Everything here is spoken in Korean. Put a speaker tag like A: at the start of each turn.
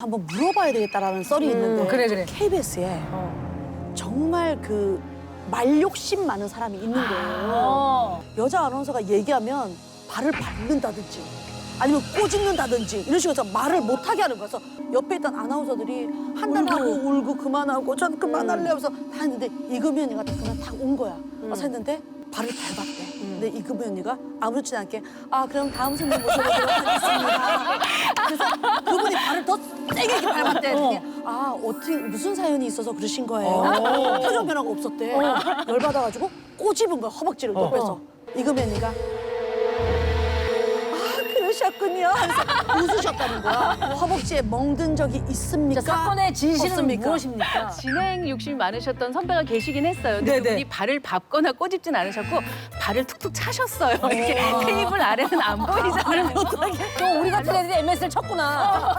A: 한번 물어봐야 되겠다라는 썰이 있는데
B: 그래, 그래.
A: KBS에 정말 그 말욕심 많은 사람이 있는 거예요.
B: 어.
A: 여자 아나운서가 얘기하면 발을 밟는다든지 아니면 꼬집는다든지 이런 식으로 해서 말을 못하게 하는 거여서 옆에 있던 아나운서들이 한달하고 울고 그만하고 전 그만할래 하면서 다 했는데 이금희 언니가 딱 그날 딱온 거야. 와서 했는데 발을 밟았대. 근데 이금희 언니가 아무렇지 않게 아 그럼 다음 손님 모셔보도록 하겠습니다. 그래서 더 세게 이렇게 밟았대. 그랬더니 아 어떻게 무슨 사연이 있어서 그러신 거예요. 표정 변화가 없었대. 열받아가지고 꼬집은 거야 허벅지를 옆에서. 이금희 언니가 아 그러셨군요 하면서 웃으셨다는 거야 허벅지에 멍든 적이 있습니까?
B: 자, 사건의 진실은
A: 없습니까?
B: 무엇입니까?
C: 진행 욕심이 많으셨던 선배가 계시긴 했어요. 근데
B: 네네.
C: 그분이 발을 밟거나 꼬집진 않으셨고 발을 툭툭 차셨어요. 이렇게 테이블 아래는 안 보이잖아요.
B: 또 우리 같은 애들이 MS를 쳤구나.